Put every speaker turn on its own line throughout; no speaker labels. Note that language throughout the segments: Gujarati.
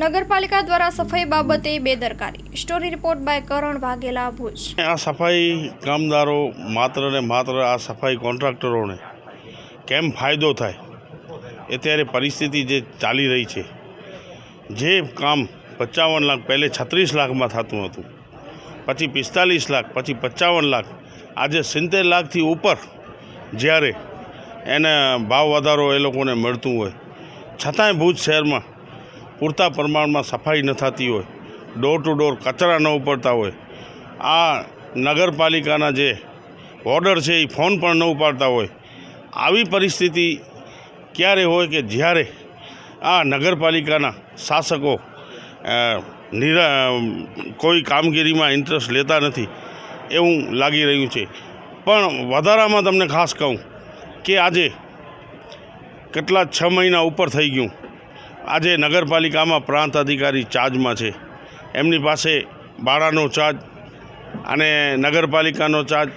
નગરપાલિકા દ્વારા સફાઈ બાબતે બેદરકારી. Story report by Karan Vaghela Bhuj.
આ સફાઈ કામદારો માત્ર ને માત્ર આ સફાઈ કોન્ટ્રાક્ટરોને કેમ ફાયદો થાય? અત્યારે પરિસ્થિતિ જે ચાલી રહી છે. જે કામ પચાવન લાખ, પહેલે છત્રીસ લાખમાં થતું હતું, પછી પિસ્તાલીસ લાખ, પછી પચાવન લાખ, આજે સિત્તેર લાખથી ઉપર જ્યારે એને ભાવ વધારો એ લોકોને મળતું હોય. છતાંય ભુજ શહેરમાં પૂરતા પ્રમાણમાં સફાઈ ન થતી હોય ડોર ટુ ડોર કચરા ન ઉપાડતા હોય, આ નગરપાલિકાના જે ઓર્ડર છે એ ફોન પણ ન ઉપાડતા હોય, આવી પરિસ્થિતિ ક્યારે હોય કે જ્યારે આ નગરપાલિકાના શાસકો નિરા, કોઈ કામગીરીમાં ઇન્ટરેસ્ટ લેતા નથી એવું લાગી રહ્યું છે. પણ વધારામાં તમને ખાસ કહું કે આજે કેટલા છ મહિના ઉપર થઈ ગયું. આજે નગરપાલિકામાં પ્રાંત અધિકારી ચાર્જમાં છે. એમની પાસે ભાડાનો ચાર્જ અને નગરપાલિકાનો ચાર્જ.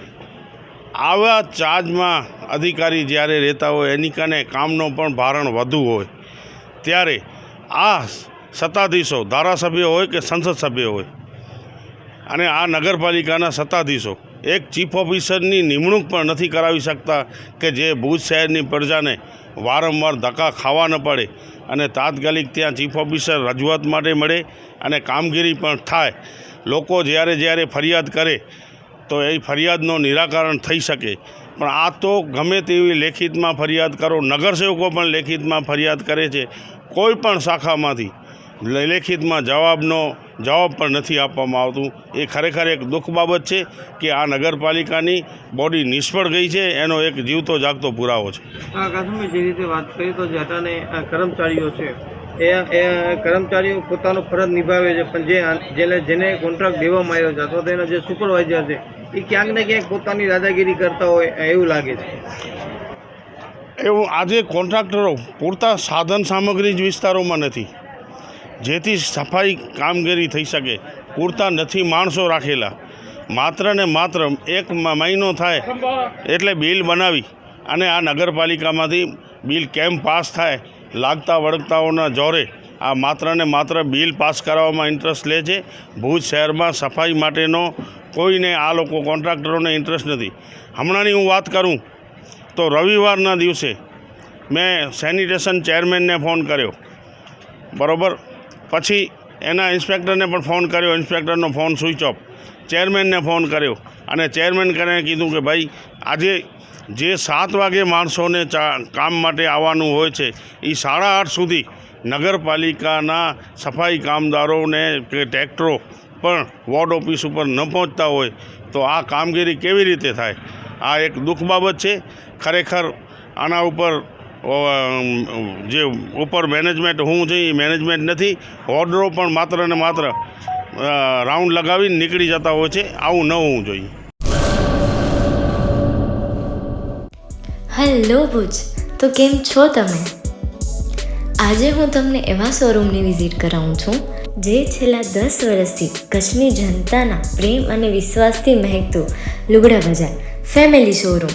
આવા ચાર્જમાં અધિકારી જ્યારે રહેતા હોય, એની કને કામનો પણ ભારણ વધુ હોય. ત્યારે આ સત્તાધીશો ધારાસભ્ય હોય કે સંસદ સભ્ય હોય? અને આ નગરપાલિકાના સત્તાધીશો એક ચીફ ઓફિસરની નિમણૂક પણ નથી કરાવી શકતા કે જે ભુજ શહેરની પ્રજાને વારંવાર ધક્કા ખાવા ન પડે અને તાત્કાલિક ત્યાં ચીફ ઓફિસર રજૂઆત માટે મળે અને કામગીરી પણ થાય. લોકો જ્યારે જ્યારે ફરિયાદ કરે તો એ ફરિયાદનો નિરાકરણ થઈ શકે. પણ આ તો ગમે તેવી લેખિતમાં ફરિયાદ કરો. નગરસેવકો પણ લેખિતમાં ફરિયાદ કરે છે. કોઈ પણ શાખામાંથી લેખિતમાં જવાબનો જવાબ પણ નથી આપવામાં આવતું. એ ખરેખર એક દુઃખ બાબત છે કે આ નગરપાલિકાની બોડી નિષ્ફળ ગઈ છે એનો એક જીવતો જાગતો પુરાવો છે.
આ કાશ્મીર જે રીતે વાત કરીએ તો જે કર્મચારીઓ છે એ એ કર્મચારીઓ પોતાનો ફરજ નિભાવે છે પણ જે જેને જેને કોન્ટ્રાક્ટ દેવામાં આવ્યો છે અથવા તો એના જે સુપરવાઇઝર છે એ ક્યાંક ને ક્યાંક પોતાની દાદાગીરી કરતા હોય એવું લાગે છે.
એવું આજે કોન્ટ્રાક્ટરો પૂરતા સાધન સામગ્રી જ વિસ્તારોમાં નથી. જેથી સફાઈ કામગીરી થઈ શકે. પૂરતા નથી માણસો રાખેલા. માત્ર ને માત્ર એક મહિનો થાય એટલે બિલ બનાવી અને આ નગરપાલિકામાંથી બિલ કેમ પાસ થાય લાગતા વળગતાઓના જોરે આ માત્ર ને માત્ર બિલ પાસ કરાવવામાં ઇન્ટરેસ્ટ લે છે. ભુજ શહેરમાં સફાઈ માટેનો કોઈને આ લોકો કોન્ટ્રાક્ટરોને ઇન્ટરેસ્ટ નથી. હમણાંની હું વાત કરું તો રવિવારના દિવસે મેં સેનિટેશન ચેરમેનને ફોન કર્યો. બરોબર? પછી એના ઇન્સ્પેક્ટરને પણ ફોન કર્યો, ઇન્સ્પેક્ટરનો ફોન સ્વિચ ઓફ. ચેરમેનને ફોન કર્યો અને ચેરમેન કરીને કીધું કે ભાઈ, આજે જે સાત વાગે માણસોને ચા, કામ માટે આવવાનું હોય છે એ સાડા આઠ સુધી નગરપાલિકાના સફાઈ કામદારોને કે ટ્રેક્ટરો પણ વોર્ડ ઓફિસ ઉપર ન પહોંચતા હોય, તો આ કામગીરી કેવી રીતે થાય? આ એક દુઃખ બાબત છે. ખરેખર આના ઉપર જે ઉપર મેનેજમેન્ટ હું છે એ મેનેજમેન્ટ નથી ઓર્ડરો પણ માત્ર ને માત્ર રાઉન્ડ લગાવીને નીકળી જતા હોય છે, આવું ન હોવું જોઈએ.
હેલો ભુજ, તો કેમ છો તમે? આજે હું તમને એવા શોરૂમની વિઝિટ કરાવું છું, જે છેલ્લા દસ વર્ષથી કચ્છની જનતાના પ્રેમ અને વિશ્વાસથી મહેકતું લુગડા બજાર ફેમિલી શોરૂમ